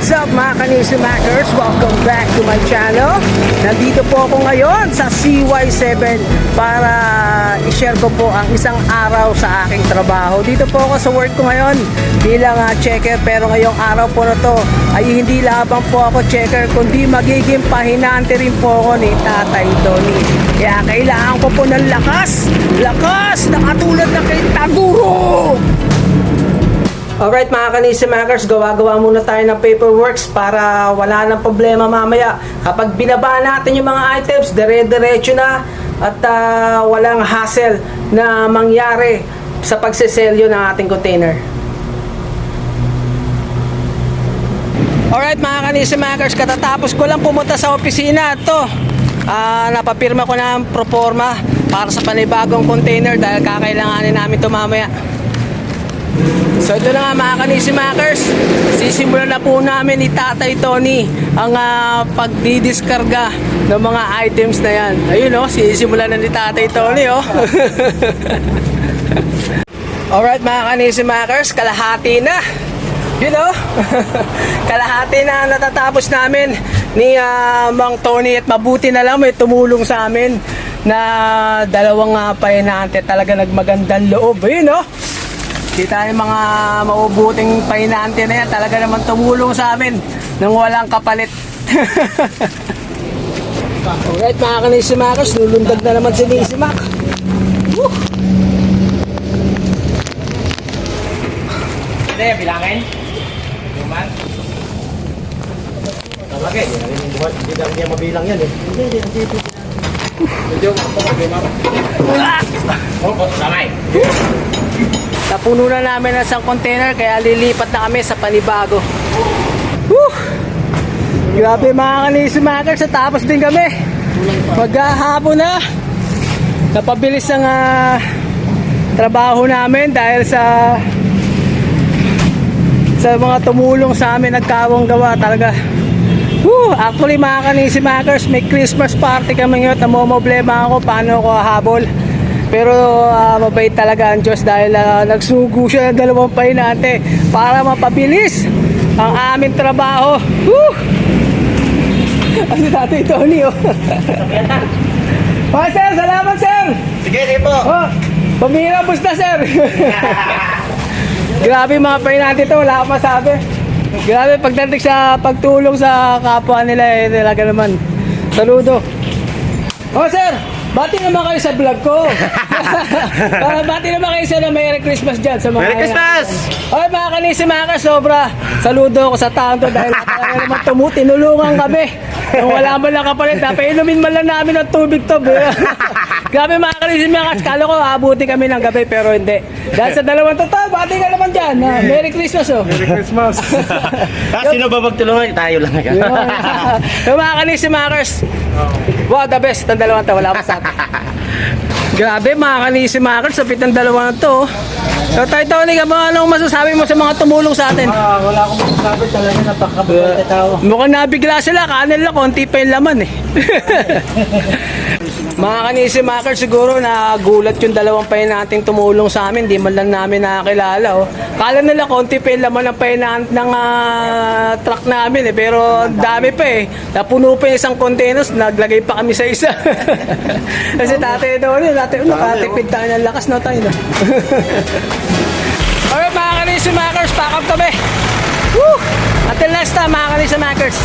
What's up mga kanisi makers? Welcome back to my channel. Nandito po ako ngayon sa CY7 para i-share ko po ang isang araw sa aking trabaho. Dito po ako sa work ko ngayon bilang ah, checker pero ngayong araw po na to ay hindi labang po ako checker kundi magiging pahinante rin po ako ni Tatay Tony. Kaya kailangan ko po ng lakas, lakas na katulad na kay Taguro! Alright mga kanisimakers, gawa-gawa muna tayo ng paperworks para wala nang problema mamaya. Kapag binaba natin yung mga items, dire-diretso na at ah, walang hassle na mangyari sa pagseselyo ng ating container. Alright mga kanisimakers, katatapos ko lang pumunta sa opisina to. Ah, napapirma ko na ang proforma para sa panibagong container dahil kakailanganin namin ito mamaya. So ito na nga mga kanisimakers, sisimulan na po namin ni Tatay Tony ang uh, pagdidiskarga ng mga items na yan. Ayun oh, sisimulan na ni Tatay Tony oh. Alright mga kanisimakers, kalahati na. You know, kalahati na natatapos namin ni ah, Mang Tony at mabuti na lang may tumulong sa amin na dalawang uh, pahinante talaga nagmagandang loob. Ayun oh. Kita yung mga maubuting pahinante na yan, talaga naman tumulong sa amin nang walang kapalit. Alright mga kanisimakers, lulundag na naman si Nisimak. Woo! Hindi, bilangin. Luman. Malaki. Hindi lang niya mabilang yan eh. Hindi, hindi, hindi. hindi. Medyo ako lima. Oh, oh, kamay. Napuno na namin ang isang container kaya lilipat na kami sa panibago. Woo! Grabe mga kanisimakers, sa tapos din kami. Maghahapon na. Napabilis ang ah, trabaho namin dahil sa sa mga tumulong sa amin nagkawang gawa talaga. Woo! Actually mga kanisimakers, may Christmas party kami ngayon. Namomoblema ako paano ako habol. Pero ah, mabait talaga ang Diyos dahil ah, nagsugo siya ng dalawang pahinante para mapabilis ang aming trabaho. Woo! Ano tatay Tony oh. oh sir, salamat sir! Sige, sige po. Oh, pamira na sir! Grabe mga pahinante to, wala akong masabi. Grabe pagdating sa pagtulong sa kapwa nila eh, talaga naman. Saludo. Oh sir, bati naman kayo sa vlog ko. Para bati naman kayo sa na Merry Christmas dyan sa mga Merry Christmas! Oy mga kanisi mga sobra. Saludo ko sa taon to dahil talaga naman tumu, tinulungan kami. Nung wala man lang kapalit, dapat inumin man lang namin ng tubig to. Grabe mga kanisi mga kala ko abuti kami ng gabi pero hindi. Dahil sa dalawang to, tol, bati ka naman dyan. Ah, Merry Christmas oh. Merry Christmas. ah, sino ba magtulungan? Tayo lang. Yun. Yung mga kanisi makers. Wow, the best. Ang dalawang to, wala pa sa atin. Grabe mga kanisi makers, sa pitang dalawang to. So tayo Tony, ka ba anong masasabi mo sa mga tumulong sa atin? Ah, wala akong masasabi talaga napakabait na tao. Mukhang nabigla sila, kanan lang, konti pa yung laman eh. Mga kanisi makers siguro nagulat yung dalawang pahin nating tumulong sa amin, di man lang namin nakakilala. Oh. Kala nila konti pa yung laman ng pahin ng ah, truck namin eh, pero dami pa eh. Napuno pa yung isang containers, naglagay pa kami sa isa. Kasi tatay daw yun, tatay, nakatipid tayo ng lakas na tayo. No? Alright mga kanisi makers, pack up kami. Woo! Until next time mga kanisi makers.